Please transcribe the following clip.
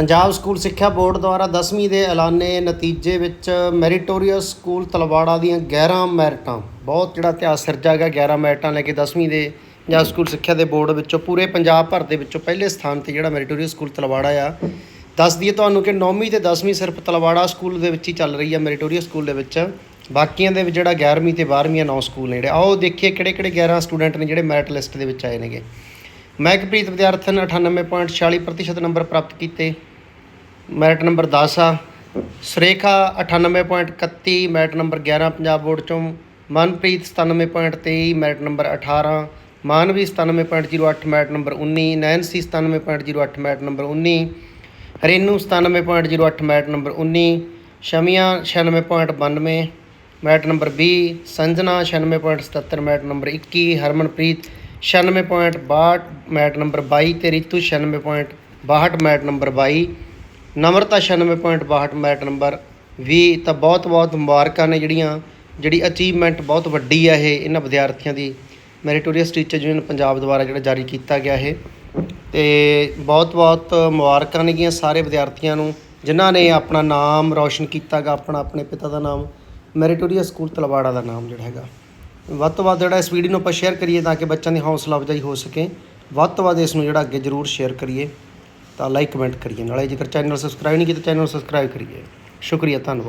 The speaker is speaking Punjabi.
ਪੰਜਾਬ ਸਕੂਲ ਸਿੱਖਿਆ ਬੋਰਡ ਦੁਆਰਾ 10ਵੀਂ ਦੇ ਐਲਾਨੇ ਨਤੀਜੇ ਵਿੱਚ ਮੈਰੀਟੋਰੀਅਸ ਸਕੂਲ ਤਲਵਾੜਾ ਦੀਆਂ 11 ਮੈਰਿਟਾਂ। ਬਹੁਤ ਜਿਹੜਾ ਇਤਿਹਾਸ ਸਿਰਜਾ ਗਿਆ 11 ਮੈਰਿਟਾਂ ਲੈ ਕੇ 10ਵੀਂ ਦੇ ਪੰਜਾਬ ਸਕੂਲ ਸਿੱਖਿਆ ਦੇ ਬੋਰਡ ਵਿੱਚੋਂ, ਪੂਰੇ ਪੰਜਾਬ ਭਰ ਦੇ ਵਿੱਚੋਂ ਪਹਿਲੇ ਸਥਾਨ ਤੇ ਜਿਹੜਾ ਮੈਰੀਟੋਰੀਅਸ ਸਕੂਲ ਤਲਵਾੜਾ ਆ। ਦੱਸ ਦਈਏ ਤੁਹਾਨੂੰ ਕਿ 9ਵੀਂ ਤੇ 10ਵੀਂ ਸਿਰਫ ਤਲਵਾੜਾ ਸਕੂਲ ਦੇ ਵਿੱਚ ਹੀ ਚੱਲ ਰਹੀ ਹੈ ਮੈਰੀਟੋਰੀਅਸ ਸਕੂਲ ਦੇ ਵਿੱਚ। ਬਾਕੀਆਂ ਦੇ ਵਿੱਚ ਜਿਹੜਾ 11ਵੀਂ ਤੇ 12ਵੀਂ ਨੌ ਸਕੂਲ ਨੇ ਜਿਹੜੇ। ਆਓ ਦੇਖੀਏ ਕਿਹੜੇ ਕਿਹੜੇ 11 ਸਟੂਡੈਂਟ ਨੇ ਜਿਹੜੇ ਮੈਰਿਟ ਲਿਸਟ ਦੇ ਵਿੱਚ ਆਏ ਨੇਗੇ। ਮਹਿਕਪ੍ਰੀਤ ਵਿਦਿਆਰਥਣ 98.46% ਨੰਬਰ ਪ੍ਰਾਪਤ ਕੀਤੇ। ਮੈਰਿਟ ਨੰਬਰ 10 ਆ Surekha 98.31 merit number 11 Punjab board ਚੋਂ Manpreet 97.23 merit number 18 Manvi 97.08 merit number 19 Nancy 97.08 merit number 19 Renu 97.08 merit number 19 ਸ਼ਮੀਆਂ 96.92 merit number 20 Sanjana 96.77 merit number 21 Harmanpreet 96.62 merit number 22 ਤੇ Ritu 96.62 merit number 22 Namrata 96.62 merit number 20 ਤਾਂ ਬਹੁਤ ਬਹੁਤ ਮੁਬਾਰਕਾਂ ਨੇ ਜਿਹੜੀਆਂ, ਜਿਹੜੀ ਅਚੀਵਮੈਂਟ ਬਹੁਤ ਵੱਡੀ ਹੈ ਇਹ, ਇਹਨਾਂ ਵਿਦਿਆਰਥੀਆਂ ਦੀ ਮੈਰੀਟੋਰੀਅਸ ਟੀਚਰ ਯੂਨੀਅਨ ਪੰਜਾਬ ਦੁਆਰਾ ਜਿਹੜਾ ਜਾਰੀ ਕੀਤਾ ਗਿਆ ਇਹ। ਤੇ ਬਹੁਤ ਬਹੁਤ ਮੁਬਾਰਕਾਂ ਨੇਗੀਆਂ ਸਾਰੇ ਵਿਦਿਆਰਥੀਆਂ ਨੂੰ, ਜਿਨ੍ਹਾਂ ਨੇ ਆਪਣਾ ਨਾਮ ਰੌਸ਼ਨ ਕੀਤਾਗਾ ਆਪਣਾ, ਆਪਣੇ ਪਿਤਾ ਦਾ ਨਾਮ ਮੈਰੀਟੋਰੀਅਸ ਸਕੂਲ ਤਲਵਾੜਾ ਦਾ ਨਾਮ ਜਿਹੜਾ ਹੈਗਾ। ਵੱਧ ਤੋਂ ਵੱਧ ਜਿਹੜਾ ਇਸ ਵੀਡੀਓ ਨੂੰ ਆਪਾਂ ਸ਼ੇਅਰ ਕਰੀਏ ਤਾਂ ਕਿ ਬੱਚਿਆਂ ਦੀ ਹੌਸਲਾ ਅਫਜ਼ਾਈ ਹੋ ਸਕੇ। ਵੱਧ ਤੋਂ ਵੱਧ ਇਸ ਨੂੰ ਜਿਹੜਾ ਅੱਗੇ ਜ਼ਰੂਰ ਸ਼ੇਅਰ ਕਰੀਏ। ਤਾਂ ਲਾਈਕ ਕਮੈਂਟ ਕਰੀਏ। ਨਾਲੇ ਜੇਕਰ ਚੈਨਲ ਸਬਸਕ੍ਰਾਈਬ ਨਹੀਂ ਕੀਤਾ ਚੈਨਲ ਸਬਸਕ੍ਰਾਈਬ ਕਰੀਏ। ਸ਼ੁਕਰੀਆ, ਧੰਨਵਾਦ।